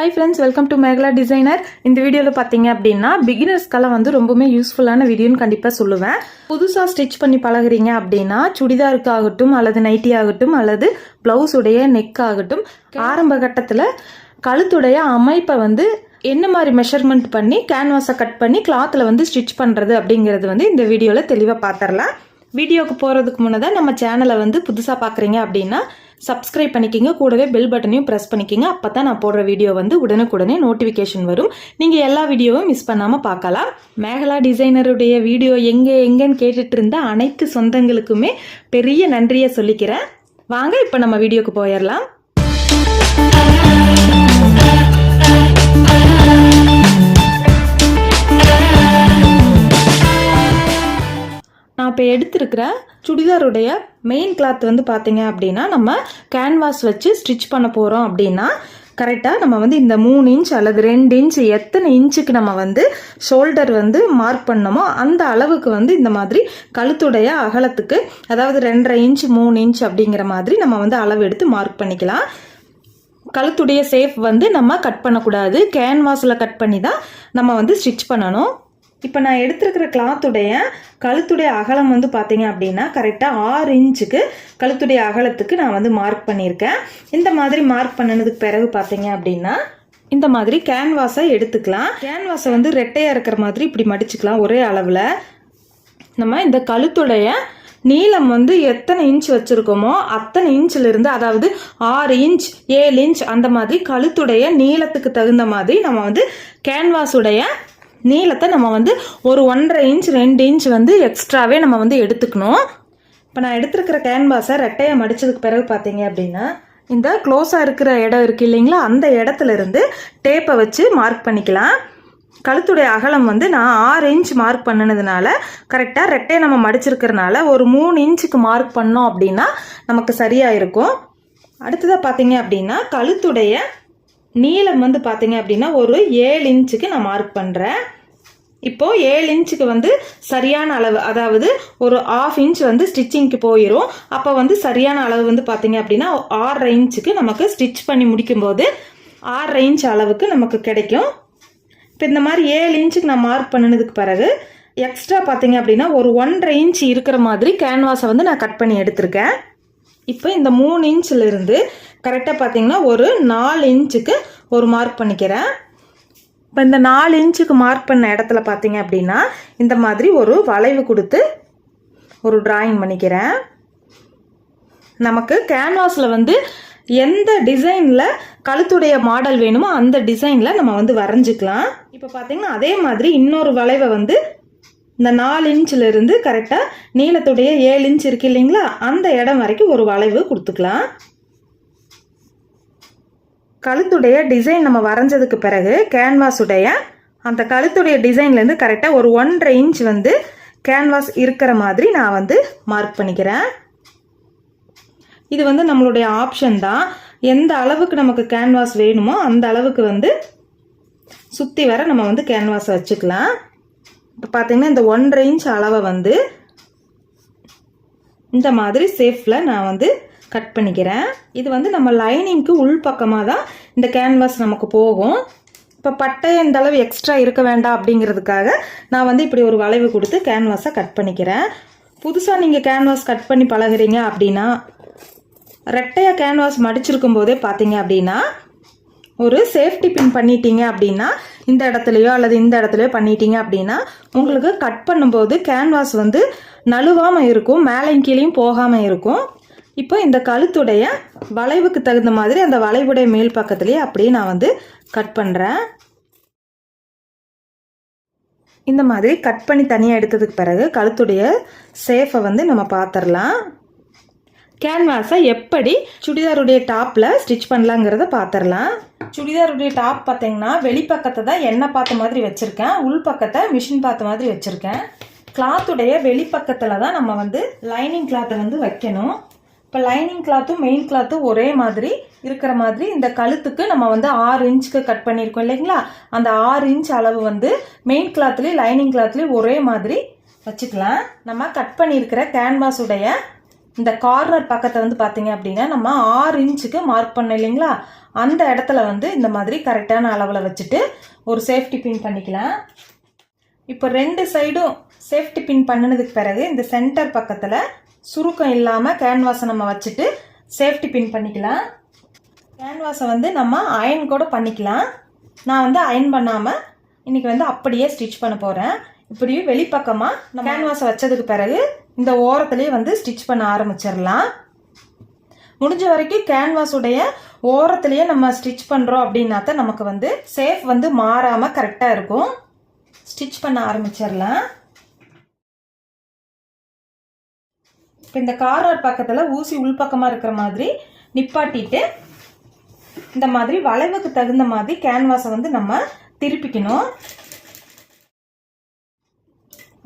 Hi friends welcome to Mekala designer இந்த வீடியோவில் பார்த்தீங்க அப்படின்னா பிகினர்ஸ்க்கெல்லாம் வந்து ரொம்பவுமே யூஸ்ஃபுல்லான வீடியோன்னு கண்டிப்பாக சொல்லுவேன். புதுசாக ஸ்டிச் பண்ணி பழகுறீங்க அப்படின்னா சுடிதாருக்கு ஆகட்டும் அல்லது நைட்டி ஆகட்டும் அல்லது ப்ளவுஸுடைய நெக் ஆகட்டும் ஆரம்ப கட்டத்தில் கழுத்துடைய அமைப்பை வந்து என்ன மாதிரி மெஷர்மெண்ட் பண்ணி கேன்வாஸை கட் பண்ணி கிளாத்தில் வந்து ஸ்டிச் பண்ணுறது அப்படிங்கிறது வந்து இந்த வீடியோவில் தெளிவாக பார்த்துடலாம் வீடியோக்கு போகிறதுக்கு முன்னதாக நம்ம சேனலை வந்து புதுசாக பார்க்குறீங்க அப்படின்னா சப்ஸ்கிரைப் பண்ணிக்கிங்க. கூடவே பெல் பட்டனையும் ப்ரெஸ் பண்ணிக்கிங்க. அப்போ தான் நான் போடுற வீடியோ வந்து உடனுக்குடனே நோட்டிஃபிகேஷன் வரும். நீங்கள் எல்லா வீடியோவும் மிஸ் பண்ணாமல் பார்க்கலாம். மேகலா டிசைனருடைய வீடியோ எங்கே எங்கேன்னு கேட்டுட்டு இருந்த அனைத்து சொந்தங்களுக்குமே பெரிய நன்றியை சொல்லிக்கிறேன். வாங்க இப்போ நம்ம வீடியோக்கு போயிடலாம். நான் இப்போ எடுத்திருக்கிற சுடிதாருடைய மெயின் கிளாத் வந்து பார்த்தீங்க அப்படின்னா நம்ம கேன்வாஸ் வச்சு ஸ்டிச் பண்ண போகிறோம் அப்படின்னா கரெக்டாக நம்ம வந்து இந்த மூணு இன்ச் அல்லது ரெண்டு இன்ச் எத்தனை இன்ச்சுக்கு நம்ம வந்து ஷோல்டர் வந்து மார்க் பண்ணமோ அந்த அளவுக்கு வந்து இந்த மாதிரி கழுத்துடைய அகலத்துக்கு அதாவது ரெண்டரை இன்ச் மூணு இன்ச் அப்படிங்கிற மாதிரி நம்ம வந்து அளவு எடுத்து மார்க் பண்ணிக்கலாம். கழுத்துடைய சேஃப் வந்து நம்ம கட் பண்ணக்கூடாது. கேன்வாஸில் கட் பண்ணி தான் நம்ம வந்து ஸ்டிச் பண்ணணும். இப்போ நான் எடுத்திருக்கிற கிளாத்துடைய கழுத்துடைய அகலம் வந்து பார்த்தீங்க அப்படின்னா கரெக்டாக ஆறு இன்ச்சுக்கு கழுத்துடைய அகலத்துக்கு நான் வந்து மார்க் பண்ணியிருக்கேன். இந்த மாதிரி மார்க் பண்ணனதுக்கு பிறகு பார்த்தீங்க அப்படின்னா இந்த மாதிரி கேன்வாஸை எடுத்துக்கலாம். கேன்வாஸை வந்து ரெட்டையாக இருக்கிற மாதிரி இப்படி மடிச்சுக்கலாம் ஒரே அளவில். நம்ம இந்த கழுத்துடைய நீளம் வந்து எத்தனை இன்ச் வச்சுருக்கோமோ அத்தனை இன்ச்சிலிருந்து அதாவது ஆறு இன்ச் ஏழு இன்ச் அந்த மாதிரி கழுத்துடைய நீளத்துக்கு தகுந்த மாதிரி நம்ம வந்து கேன்வாஸுடைய நீளத்தை நம்ம வந்து ஒரு ஒன்றரை இன்ச் ரெண்டு இன்ச் வந்து எக்ஸ்ட்ராவே நம்ம வந்து எடுத்துக்கணும். இப்போ நான் எடுத்திருக்கிற கேன்வாஸை ரெட்டையை மடித்ததுக்கு பிறகு பார்த்தீங்க அப்படின்னா இந்த க்ளோஸாக இருக்கிற இடம் இருக்குது இல்லைங்களா? அந்த இடத்துல இருந்து டேப்பை வச்சு மார்க் பண்ணிக்கலாம். கழுத்துடைய அகலம் வந்து நான் ஆறு இன்ச் மார்க் பண்ணினதுனால கரெக்டாக ரெட்டையை நம்ம மடிச்சிருக்கிறனால ஒரு மூணு இன்ச்சுக்கு மார்க் பண்ணோம் அப்படின்னா நமக்கு சரியாக இருக்கும். அடுத்ததாக பார்த்தீங்க அப்படின்னா கழுத்துடைய நீளம் வந்து பார்த்தீங்க அப்படின்னா ஒரு ஏழு இன்ச்சுக்கு நான் மார்க் பண்ணுறேன் இப்போது ஏழு இன்ச்சுக்கு வந்து சரியான அளவு அதாவது ஒரு ஆஃப் இன்ச் வந்து ஸ்டிச்சிங்க்கு போயிடும் அப்போ வந்து சரியான அளவு வந்து பார்த்தீங்க அப்படின்னா ஆறரை இன்ச்சுக்கு நமக்கு ஸ்டிச் பண்ணி முடிக்கும்போது ஆறரை இன்ச் அளவுக்கு நமக்கு கிடைக்கும். இப்போ இந்த மாதிரி ஏழு இன்ச்சுக்கு நான் மார்க் பண்ணினதுக்கு பிறகு எக்ஸ்ட்ரா பார்த்தீங்க அப்படின்னா ஒரு ஒன்றரை இன்ச் இருக்கிற மாதிரி கேன்வாஸை வந்து நான் கட் பண்ணி எடுத்திருக்கேன். இப்போ இந்த மூணு இன்ச்சிலிருந்து கரெக்டாக பார்த்தீங்கன்னா ஒரு நாலு இன்ச்சுக்கு ஒரு மார்க் பண்ணிக்கிறேன். இப்போ இந்த நாலு இன்ச்சுக்கு மார்க் பண்ண இடத்துல பார்த்தீங்க அப்படின்னா இந்த மாதிரி ஒரு வளைவு கொடுத்து ஒரு டிராயிங் பண்ணிக்கிறேன். நமக்கு கேன்வாஸில் வந்து எந்த டிசைனில் கழுத்துடைய மாடல் வேணுமோ அந்த டிசைனில் நம்ம வந்து வரைஞ்சிக்கலாம். இப்போ பார்த்தீங்கன்னா அதே மாதிரி இன்னொரு வளைவை வந்து இந்த நாலு இன்ச்சில் இருந்து கரெக்டாக நீளத்துடைய ஏழு இன்ச் இருக்கு இல்லைங்களா? அந்த இடம் வரைக்கும் ஒரு வளைவு கொடுத்துக்கலாம். கழுத்துடைய டிசைன் நம்ம வரைஞ்சதுக்கு பிறகு கேன்வாஸுடைய அந்த கழுத்துடைய டிசைன்லேருந்து கரெக்டாக ஒரு ஒன்றரை இன்ச் வந்து கேன்வாஸ் இருக்கிற மாதிரி நான் வந்து மார்க் பண்ணிக்கிறேன். இது வந்து நம்மளுடைய ஆப்ஷன் தான். எந்த அளவுக்கு நமக்கு கேன்வாஸ் வேணுமோ அந்த அளவுக்கு வந்து சுற்றி வர நம்ம வந்து கேன்வாஸை வச்சுக்கலாம். இப்போ பார்த்திங்கன்னா இந்த ஒன்றரை இன்ச் அளவை வந்து இந்த மாதிரி சேஃபில் நான் வந்து கட் பண்ணிக்கிறேன். இது வந்து நம்ம லைனிங்க்கு உள் பக்கமாக தான் இந்த கேன்வாஸ் நமக்கு போகும். இப்போ பட்டை இந்த அளவு எக்ஸ்ட்ரா இருக்க வேண்டாம் அப்படிங்கிறதுக்காக நான் வந்து இப்படி ஒரு வளைவு கொடுத்து கேன்வாஸை கட் பண்ணிக்கிறேன். புதுசாக நீங்கள் கேன்வாஸ் கட் பண்ணி பழகுறீங்க அப்படின்னா ரெட்டையாக கேன்வாஸ் மடிச்சிருக்கும் போதே பார்த்தீங்க அப்படின்னா ஒரு சேஃப்டி பின் பண்ணிட்டீங்க அப்படின்னா இந்த இடத்துலையோ அல்லது இந்த இடத்துலையோ பண்ணிட்டீங்க அப்படின்னா உங்களுக்கு கட் பண்ணும்போது கேன்வாஸ் வந்து நழுவாமல் இருக்கும் மேலையும் கீழேயும் போகாமல் இருக்கும். இப்போ இந்த கழுத்துடைய வளைவுக்கு தகுந்த மாதிரி அந்த வளைவுடைய மேல் பக்கத்துலேயே அப்படியே நான் வந்து கட் பண்ணுறேன் இந்த மாதிரி கட் பண்ணி தனியாக எடுத்ததுக்கு பிறகு கழுத்துடைய சேஃபை வந்து நம்ம பார்த்துடலாம் கேன்வாஸை எப்படி சுடிதாருடைய டாப்பில் ஸ்டிச் பண்ணலாங்கிறத பார்த்துடலாம் சுடிதாருடைய டாப் பார்த்தீங்கன்னா வெளிப்பக்கத்தை தான் எண்ணெய் பார்த்த மாதிரி வச்சுருக்கேன். உள் பக்கத்தை மிஷின் பார்த்த மாதிரி வச்சுருக்கேன். கிளாத்துடைய வெளிப்பக்கத்தில் தான் நம்ம வந்து லைனிங் கிளாத்தை வந்து வைக்கணும். இப்போ லைனிங் கிளாத்தும் மெயின் கிளாத்தும் ஒரே மாதிரி இருக்கிற மாதிரி இந்த கழுத்துக்கு நம்ம வந்து ஆறு இன்ச்சுக்கு கட் பண்ணியிருக்கோம் இல்லைங்களா? அந்த ஆறு இன்ச் அளவு வந்து மெயின் கிளாத்லேயும் லைனிங் கிளாத்லேயும் ஒரே மாதிரி வச்சுக்கலாம். நம்ம கட் பண்ணியிருக்கிற கேன்வாஸுடைய இந்த கார்னர் பக்கத்தை வந்து பார்த்தீங்க அப்படின்னா நம்ம ஆறு இன்ச்சுக்கு மார்க் பண்ணோம் இல்லைங்களா? அந்த இடத்துல வந்து இந்த மாதிரி கரெக்டான அளவில் வச்சுட்டு ஒரு சேஃப்டி பின் பண்ணிக்கலாம். இப்போ ரெண்டு சைடும் சேஃப்டி பின் பண்ணினதுக்கு பிறகு இந்த சென்டர் பக்கத்தில் சுருக்கம் இல்லாமல் கேன்வாஸை நம்ம வச்சுட்டு சேஃப்டி பின் பண்ணிக்கலாம். கேன்வாஸை வந்து நம்ம அயன் கூட பண்ணிக்கலாம். நான் வந்து அயன் பண்ணாமல் இன்றைக்கி வந்து அப்படியே ஸ்டிச் பண்ண போகிறேன் இப்படி வெளிப்பக்கமாக நம்ம கேன்வாஸை வச்சதுக்கு பிறகு இந்த ஓரத்துலேயே வந்து ஸ்டிச் பண்ண ஆரம்பிச்சிடலாம். முடிஞ்ச வரைக்கும் கேன்வாஸுடைய ஓரத்துலேயே நம்ம ஸ்டிச் பண்ணுறோம் அப்படின்னா தான் நமக்கு வந்து சேஃப் வந்து மாறாமல் கரெக்டாக இருக்கும். ஸ்டிச் பண்ண ஆரம்பிச்சிடலாம். இப்போ இந்த கார்னர் பக்கத்தில் ஊசி உள்பக்கமாக இருக்கிற மாதிரி நிப்பாட்டிட்டு இந்த மாதிரி வளைவுக்கு தகுந்த மாதிரி கேன்வாஸை வந்து நம்ம திருப்பிக்கணும்.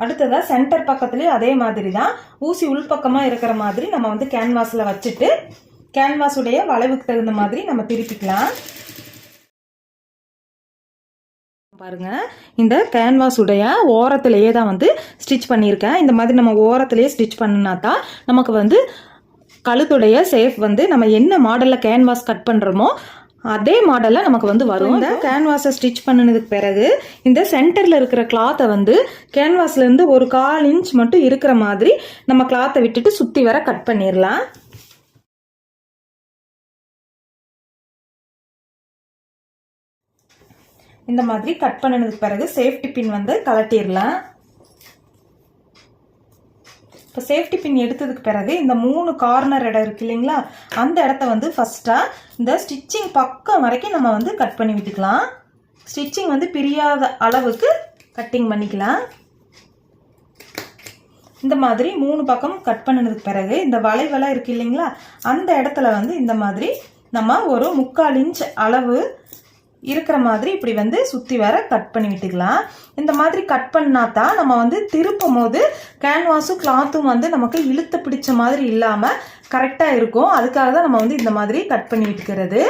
அடுத்ததாக சென்டர் பக்கத்துலேயும் அதே மாதிரி தான் ஊசி உள்பக்கமாக இருக்கிற மாதிரி நம்ம வந்து கேன்வாஸில் வச்சுட்டு கேன்வாஸுடைய வளைவுக்கு தகுந்த மாதிரி நம்ம திருப்பிக்கலாம். பாருங்க. இந்த கேன்வாஸ் உடைய ஓரத்திலேயே தான் வந்து ஸ்டிச் பண்ணியிருக்கேன். இந்த மாதிரி நம்ம ஓரத்திலேயே ஸ்டிச் பண்ணினா தான் நமக்கு வந்து கழுத்துடைய சேஃப் வந்து நம்ம என்ன மாடலில் கேன்வாஸ் கட் பண்ணுறோமோ அதே மாடலில் நமக்கு வந்து வரும். இந்த கேன்வாஸை ஸ்டிச் பண்ணினதுக்கு பிறகு இந்த சென்டரில் இருக்கிற கிளாத்தை வந்து கேன்வாஸ்லேருந்து ஒரு கால் இன்ச் மட்டும் இருக்கிற மாதிரி நம்ம கிளாத்தை விட்டுட்டு சுற்றி வர கட் பண்ணிடலாம் இந்த மாதிரி கட் பண்ணினதுக்கு பிறகு சேஃப்டி பின் வந்து கலட்டிடலாம் இப்போ சேஃப்டி பின் எடுத்ததுக்கு பிறகு இந்த மூணு கார்னர் இடம் இருக்கு இல்லைங்களா? அந்த இடத்த வந்து ஃபஸ்ட்டாக இந்த ஸ்டிச்சிங் பக்கம் வரைக்கும் நம்ம வந்து கட் பண்ணி விட்டுக்கலாம். ஸ்டிச்சிங் வந்து பிரியாத அளவுக்கு கட்டிங் பண்ணிக்கலாம். இந்த மாதிரி மூணு பக்கம் கட் பண்ணினதுக்கு பிறகு இந்த வளைவெல்லாம் இருக்கு இல்லைங்களா? அந்த இடத்துல வந்து இந்த மாதிரி நம்ம ஒரு முக்கால் இன்ச் அளவு இருக்கிற மாதிரி இப்படி வந்து சுற்றி வர கட் பண்ணி விட்டுக்கலாம். இந்த மாதிரி கட் பண்ணா தான் நம்ம வந்து திருப்பும் போது கேன்வாஸும் கிளாத்தும் வந்து நமக்கு இழுத்து பிடிச்ச மாதிரி இல்லாமல் கரெக்டாக இருக்கும். அதுக்காக தான் நம்ம வந்து இந்த மாதிரி கட் பண்ணி விட்டுக்கிறது.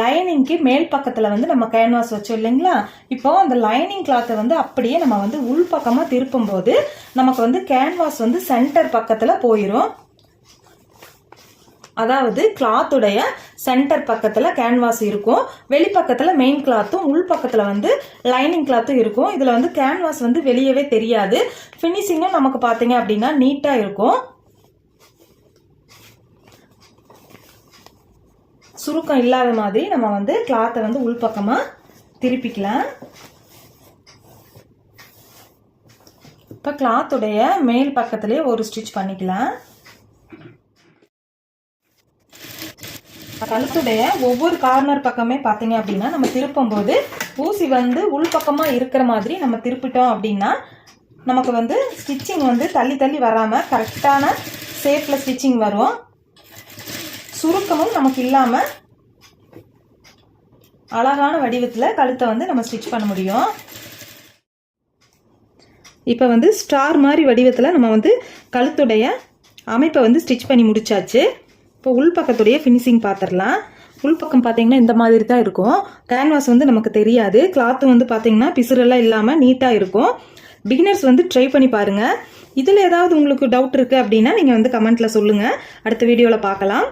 லைனிங்க்கு மேல் பக்கத்தில் வந்து நம்ம கேன்வாஸ் வச்சோம் இல்லைங்களா? இப்போ அந்த லைனிங் கிளாத்தை வந்து அப்படியே நம்ம வந்து உள் பக்கமாக திருப்பும் போது நமக்கு வந்து கேன்வாஸ் வந்து சென்டர் பக்கத்தில் போயிடும் அதாவது கிளாத்துடைய சென்டர் பக்கத்தில் கேன்வாஸ் இருக்கும். வெளிப்பக்கத்தில் மெயின் கிளாத்தும் உள் பக்கத்தில் வந்து லைனிங் கிளாத்தும் இருக்கும். இதில் வந்து கேன்வாஸ் வந்து வெளியவே தெரியாது. ஃபினிஷிங்கும் நமக்கு பார்த்தீங்க அப்படின்னா நீட்டாக இருக்கும். சுருக்கம் இல்லாத மாதிரி நம்ம வந்து கிளாத்தை வந்து உள்பக்கமாக திருப்பிக்கலாம். இப்போ கிளாத்துடைய மேல் பக்கத்துலேயே ஒரு ஸ்டிச் பண்ணிக்கலாம். கழுத்துடைய ஒவ்வொரு கார்னர் பக்கமே பார்த்தீங்க அப்படின்னா நம்ம திருப்பும் போது ஊசி வந்து உள்பக்கமாக இருக்கிற மாதிரி நம்ம திருப்பிட்டோம் அப்படின்னா நமக்கு வந்து ஸ்டிச்சிங் வந்து தள்ளி தள்ளி வராமல் கரெக்டான ஷேப்பில் ஸ்டிச்சிங் வரும். சுருக்கமும் நமக்கு இல்லாமல் அழகான வடிவத்தில் கழுத்தை வந்து நம்ம ஸ்டிச் பண்ண முடியும். இப்போ வந்து ஸ்டார் மாதிரி வடிவத்தில் நம்ம வந்து கழுத்துடைய அமைப்பை வந்து ஸ்டிச் பண்ணி முடிச்சாச்சு. இப்போ உள்பக்கத்துடைய ஃபினிஷிங் பார்த்துடலாம் உள்பக்கம் பார்த்தீங்கன்னா இந்த மாதிரி தான் இருக்கும். கேன்வாஸ் வந்து நமக்கு தெரியாது. கிளாத்து வந்து பார்த்தீங்கன்னா பிசுரெல்லாம் இல்லாமல் நீட்டாக இருக்கும். பிகினர்ஸ் வந்து ட்ரை பண்ணி பாருங்கள் இதில் ஏதாவது உங்களுக்கு டவுட் இருக்குது அப்படின்னா நீங்கள் வந்து கமெண்ட்டில் சொல்லுங்கள் அடுத்த வீடியோவில் பார்க்கலாம்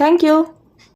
தேங்க்யூ